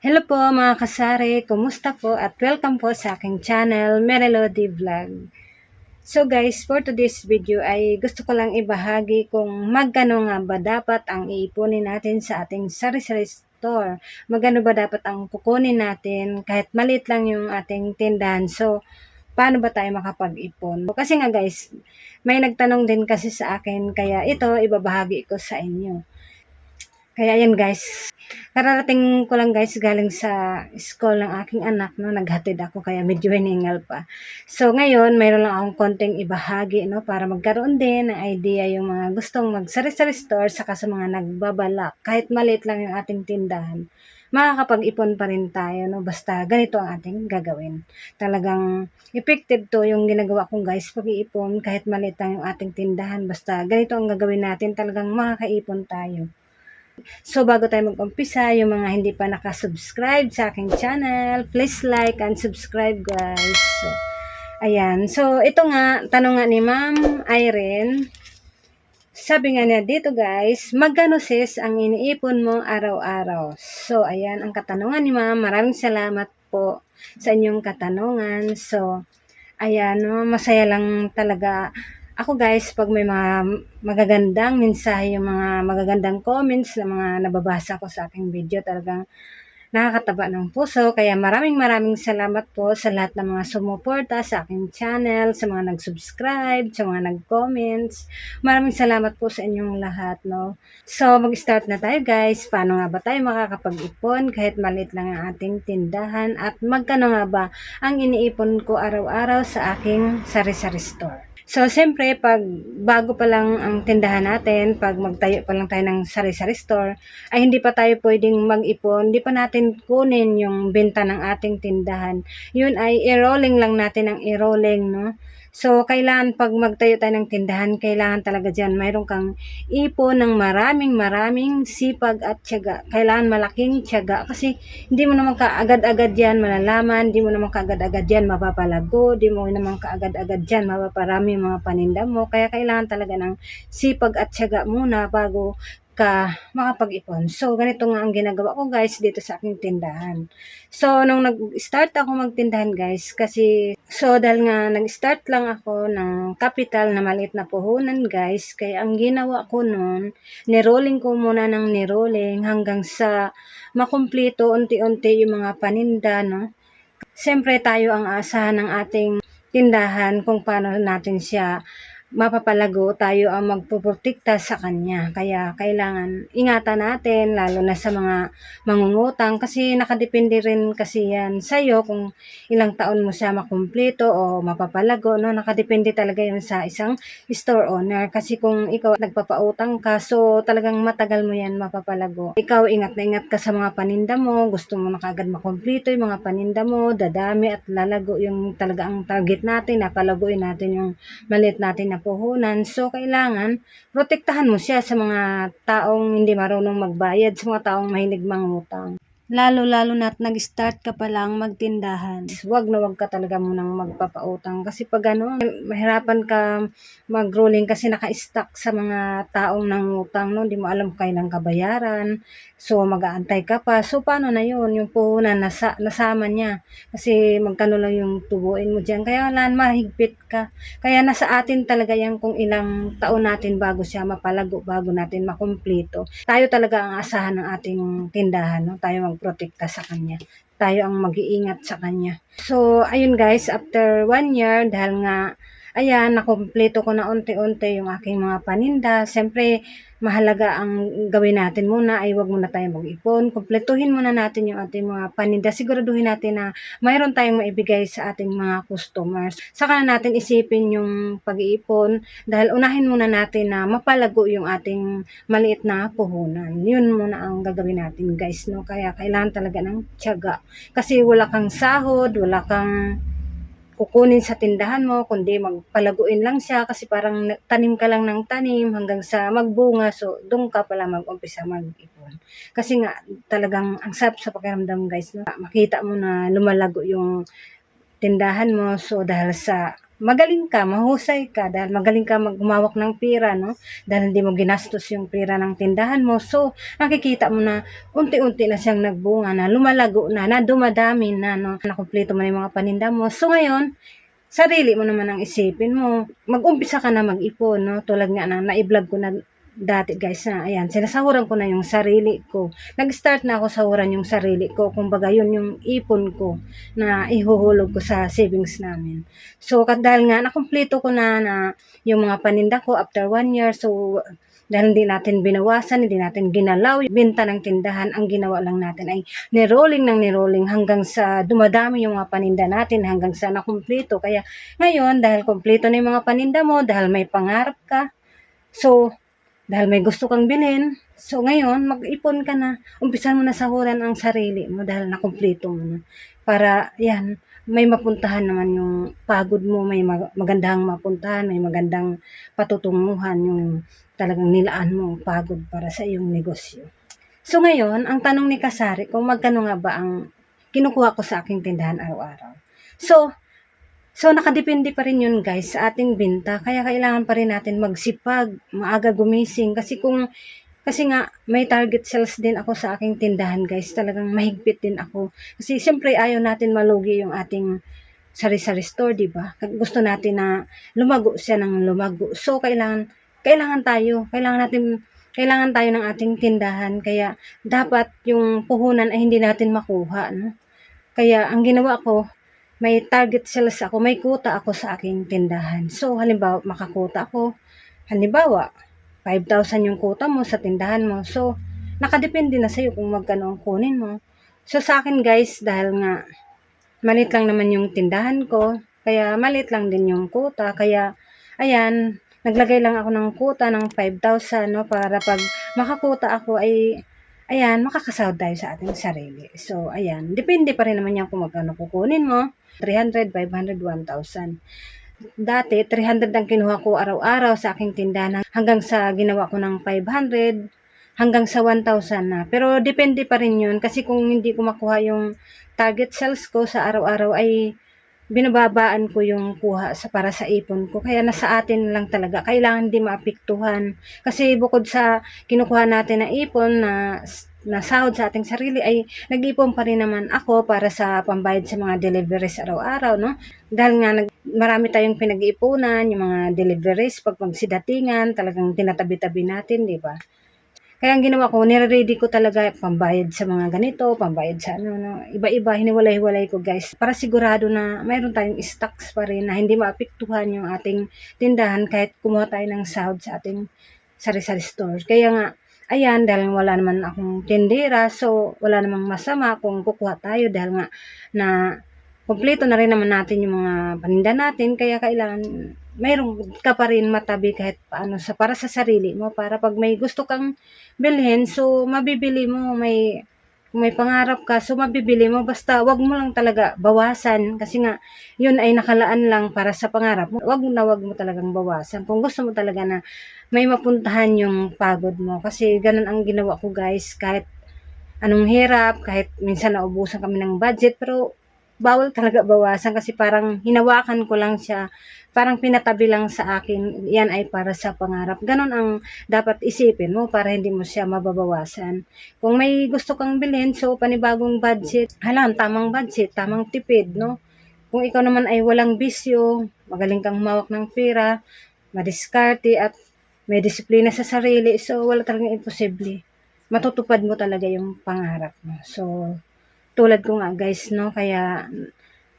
Hello po mga kasari, kumusta po at welcome po sa aking channel, Merelody Vlog. So guys, for today's video ay gusto ko lang ibahagi kung magkano nga ba dapat ang iipunin natin sa ating sari-sari store. Magkano ba dapat ang kukunin natin kahit maliit lang yung ating tindahan. So, paano ba tayo makapag-ipon? Kasi nga guys, may nagtanong din kasi sa akin kaya ito ibabahagi ko sa inyo. Kaya yan guys, kararating ko lang guys galing sa school ng aking anak no naghatid ako kaya medyo hiningal pa. So ngayon mayroon lang akong konting ibahagi no para magkaroon din ng idea yung mga gustong mag-sari-sari store saka sa mga nagbabalak kahit maliit lang yung ating tindahan. Makakapag-ipon pa rin tayo no basta ganito ang ating gagawin. Talagang effective to yung ginagawa kong guys pag-iipon kahit maliit lang yung ating tindahan basta ganito ang gagawin natin talagang makakaipon tayo. So, bago tayo mag-umpisa, yung mga hindi pa nakasubscribe sa aking channel, please like and subscribe guys. So, ayan. So, ito nga, tanong nga ni Ma'am Irene. Sabi nga niya dito guys, magkano sis ang iniipon mo araw-araw? So, ayan ang katanungan ni Ma'am. Maraming salamat po sa inyong katanungan. So, ayan, masaya lang talaga ako guys, pag may mga magagandang mensahe, yung mga magagandang comments na mga nababasa ko sa aking video, talagang nakakataba ng puso. Kaya maraming maraming salamat po sa lahat ng mga sumuporta sa aking channel, sa mga nag-subscribe, sa mga nag-comments. Maraming salamat po sa inyong lahat, no? So, mag-start na tayo guys. Paano nga ba tayo makakapag-ipon kahit maliit lang ang ating tindahan at magkano nga ba ang iniipon ko araw-araw sa aking sari-sari store? So, siyempre, pag bago pa lang ang tindahan natin, pag magtayo pa lang tayo ng sari-sari store, ay hindi pa tayo pwedeng mag-ipon, hindi pa natin kunin yung benta ng ating tindahan. Yun ay i-rolling lang natin ang i-rolling, no? So, kailangan pag magtayo tayo ng tindahan, kailangan talaga dyan, mayroon kang ipon ng maraming maraming sipag at tiyaga. Kailangan malaking tiyaga kasi hindi mo naman kaagad-agad yan malalaman, hindi mo naman kaagad-agad yan mapapalago, hindi mo naman kaagad-agad yan mapaparami mga paninda mo. Kaya kailangan talaga ng sipag at tiyaga muna bago ka makapag-ipon. So, ganito nga ang ginagawa ko guys dito sa aking tindahan. So, nung nag-start ako magtindahan guys, kasi, so dahil nga nag-start lang ako ng capital na maliit na puhunan guys, kaya ang ginawa ko noon, nirolling ko muna ng nirolling hanggang sa makumpleto unti-unti yung mga paninda, no? Siyempre tayo ang asahan ng ating tindahan kung paano natin siya mapapalago, tayo ang magpuprotekta sa kanya. Kaya kailangan ingatan natin, lalo na sa mga mangungutang, kasi nakadepende rin kasi yan sa'yo kung ilang taon mo siya makumpleto o mapapalago. No? Nakadepende talaga yan sa isang store owner. Kasi kung ikaw nagpapautang ka, so talagang matagal mo yan mapapalago. Ikaw ingat na ingat ka sa mga paninda mo, gusto mo na kagad makumpleto yung mga paninda mo, dadami at lalago yung talaga ang target natin, napalaguin natin yung maliit natin na puhunan. So, kailangan protektahan mo siya sa mga taong hindi marunong magbayad, sa mga taong mahilig mangutang. Lalo-lalo na't nag-start ka pa lang magtindahan. Huwag na huwag ka talaga munang magpapautang. Kasi pag ano, mahirapan ka mag-rolling kasi naka-stack sa mga taong nangutang. No? Hindi mo alam kailan kabayaran. So, mag-aantay ka pa. So, paano na yun? Yung puhunan, nasa, nasama niya. Kasi magkano lang yung tubuin mo dyan. Kaya wala, mahigpit ka. Kaya nasa atin talaga yan kung ilang taon natin bago siya mapalago, bago natin makumpleto. Tayo talaga ang asahan ng ating tindahan. No? Tayo mag protekta sa kanya. Tayo ang mag-iingat sa kanya. So, ayun guys, after one year, dahil nga, ayan, nakumpleto ko na unti-unti yung aking mga paninda. Siyempre, mahalaga ang gawin natin muna ay wag muna tayo mag-ipon. Kumpletuhin muna natin yung ating mga paninda. Siguraduhin natin na mayroon tayong maibigay sa ating mga customers. Saka na natin isipin yung pag-iipon dahil unahin muna natin na mapalago yung ating maliit na puhunan. Yun muna ang gagawin natin guys. No? Kaya kailangan talaga ng tiyaga. Kasi wala kang sahod, wala kang kukunin sa tindahan mo, kundi magpalaguin lang siya kasi parang tanim ka lang ng tanim hanggang sa magbunga. So, doon ka pala mag-umpisa mag-ipon. Kasi nga, talagang ang sarap sa pakiramdam guys. No? Makita mo na lumalago yung tindahan mo. So, dahil sa magaling ka, mahusay ka, dahil magaling ka magumawak ng pera, no? Dahil hindi mo ginastos yung pera ng tindahan mo. So, nakikita mo na unti-unti na siyang nagbunga na, lumalago na, na dumadami na, no? Nakumpleto mo na yung mga paninda mo. So, ngayon, sarili mo naman ang isipin mo. Mag-umpisa ka na mag-ipon, no? Tulad nga na, na-vlog ko na dati guys na ayan, sinasahuran ko na yung sarili ko. Nag-start na ako sahuran yung sarili ko. Kumbaga yun yung ipon ko na ihuhulog ko sa savings namin. So, dahil nga nakumpleto ko na, na yung mga paninda ko after one year. So, dahil hindi natin binawasan, hindi natin ginalaw, benta ng tindahan, ang ginawa lang natin ay nirolling ng nirolling hanggang sa dumadami yung mga paninda natin, hanggang sa nakumpleto. Kaya ngayon, dahil kumpleto na yung mga paninda mo, dahil may pangarap ka, so, dahil may gusto kang bilhin, so ngayon, mag-ipon ka na. Umpisan mo na sahuran ang sarili mo dahil nakumpleto mo na. Para, yan, may mapuntahan naman yung pagod mo, may mag- magandang mapuntahan, may magandang patutunguhan yung talagang nilaan mo pagod para sa iyong negosyo. So ngayon, ang tanong ni Kasari, kung magkano nga ba ang kinukuha ko sa aking tindahan araw-araw. So, So, nakadepende pa rin yun guys sa ating binta. Kaya kailangan pa rin natin magsipag, maaga gumising. Kasi kung, kasi nga, may target sales din ako sa aking tindahan guys. Talagang mahigpit din ako. Kasi siyempre ayaw natin malugi yung ating sari-sari store, di ba? Gusto natin na lumago siya ng lumago. So, kailangan, kailangan tayo, kailangan natin, kailangan tayo ng ating tindahan. Kaya, dapat yung puhunan ay hindi natin makuha, no? Kaya, ang ginawa ko, may target sales ako, may kuta ako sa aking tindahan. So, halimbawa, makakuta ako, halimbawa, 5,000 yung kuta mo sa tindahan mo. So, nakadepende na sa'yo kung magkano ang kunin mo. So, sa akin guys, dahil nga, malit lang naman yung tindahan ko, kaya malit lang din yung kuta, kaya, ayan, naglagay lang ako ng kuta ng 5,000, no, para pag makakuta ako ay ayan, makakasahod tayo sa ating sarili. So, ayan, depende pa rin naman yan kung magkano kukunin mo. 300, 500, 1,000. Dati, 300 ang kinuha ko araw-araw sa aking tindahan hanggang sa ginawa ko ng 500 hanggang sa 1,000 na. Pero depende pa rin yun kasi kung hindi ko makuha yung target sales ko sa araw-araw ay binababaan ko yung kuha sa para sa ipon ko. Kaya nasa atin lang talaga. Kailangan di maapektuhan. Kasi bukod sa kinukuha natin na ipon na na sahod sa ating sarili ay nag-ipon pa rin naman ako para sa pambayad sa mga deliveries araw-araw, no? Dahil nga nag, marami tayong pinag-iipunan, yung mga deliveries, pag magsidatingan, talagang tinatabi-tabi natin, di ba? Kaya ang ginawa ko, nire-ready ko talaga pambayad sa mga ganito, pambayad sa ano, no? iba-iba, hiniwalay-hiwalay ko guys. Para sigurado na mayroon tayong stocks pa rin na hindi maapektuhan yung ating tindahan kahit kumuha tayo ng sahod sa ating sari-sari store. Kaya nga, ayan, dahil wala naman akong tindera, so wala namang masama kung kukuha tayo dahil nga na kumpleto na rin naman natin yung mga paninda natin, kaya kailangan mayroon ka pa rin matabi kahit paano sa para sa sarili mo para pag may gusto kang bilhin so mabibili mo may kung may pangarap ka so mabibili mo. Basta wag mo lang talaga bawasan. Kasi nga yun ay nakalaan lang para sa pangarap mo. Wag na wag mo talagang bawasan. Kung gusto mo talaga na may mapuntahan yung pagod mo. Kasi ganun ang ginawa ko guys. Kahit anong hirap kahit minsan naubusan kami ng budget pero bawal talaga bawasan. Kasi parang hinawakan ko lang siya parang pinatabi lang sa akin, yan ay para sa pangarap. Ganon ang dapat isipin mo para hindi mo siya mababawasan. Kung may gusto kang bilhin, so panibagong budget, halang tamang budget, tamang tipid, no? Kung ikaw naman ay walang bisyo, magaling kang mawak ng pera, madiskarte at may disiplina sa sarili, so wala talagang imposible. Matutupad mo talaga yung pangarap mo. So, tulad ko nga guys, no? Kaya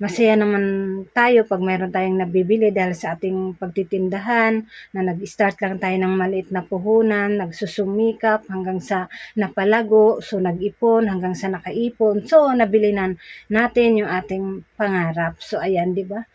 masaya naman tayo pag mayroon tayong nabibili dahil sa ating pagtitindahan na nag-start lang tayo ng maliit na puhunan, nagsusumikap hanggang sa napalago, so nag-ipon hanggang sa nakaipon. So nabili na natin yung ating pangarap. So ayan, 'di ba?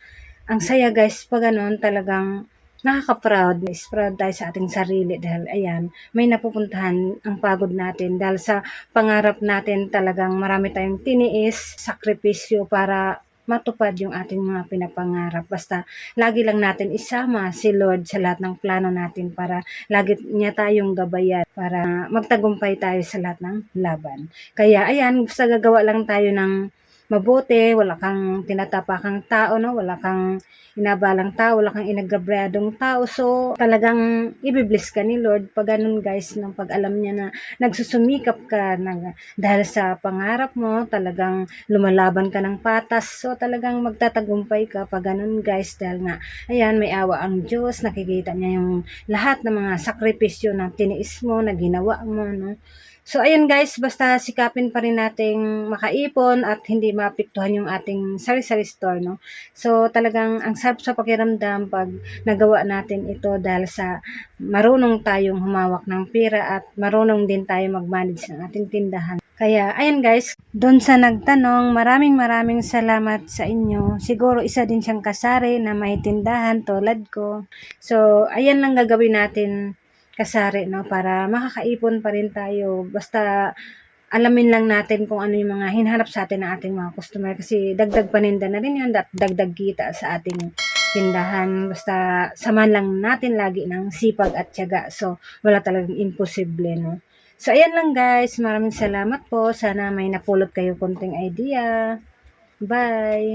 Ang saya guys pag ganun talagang nakaka-proud, is proud tayo sa ating sarili dahil ayan, may napupuntahan ang pagod natin dahil sa pangarap natin talagang marami tayong tiniis, sakripisyo para matupad yung ating mga pinapangarap. Basta lagi lang natin isama si Lord sa lahat ng plano natin para lagi niya tayong gabayan para magtagumpay tayo sa lahat ng laban. Kaya ayan, basta gagawa lang tayo ng mabuti, wala kang tinatapakang tao, no? Wala kang inabalang tao, wala kang inagabradong tao. So, talagang ibibless ka ni Lord pag ganun guys, nang pag alam niya na nagsusumikap ka nag, dahil sa pangarap mo, talagang lumalaban ka ng patas. So, talagang magtatagumpay ka pag ganun guys, dahil nga, ayan, may awa ang Diyos, nakikita niya yung lahat ng mga sakripisyo na tiniis mo, na ginawa mo, no? So, ayun guys, basta sikapin pa rin nating makaipon at hindi maapektuhan yung ating sari-sari store, no? So, talagang ang sarap sa pakiramdam pag nagawa natin ito dahil sa marunong tayong humawak ng pera at marunong din tayo mag-manage ng ating tindahan. Kaya, ayun guys, doon sa nagtanong, maraming maraming salamat sa inyo. Siguro isa din siyang kasari na may tindahan tulad ko. So, ayan lang gagawin natin kasari, no? Para makakaipon pa rin tayo. Basta, alamin lang natin kung ano yung mga hinahanap sa atin ng ating mga customer. Kasi dagdag paninda na rin at dagdag kita sa ating tindahan. Basta, samahan lang natin lagi ng sipag at tiyaga. So, wala talagang imposible, no? So, ayan lang guys. Maraming salamat po. Sana may napulot kayo konting idea. Bye!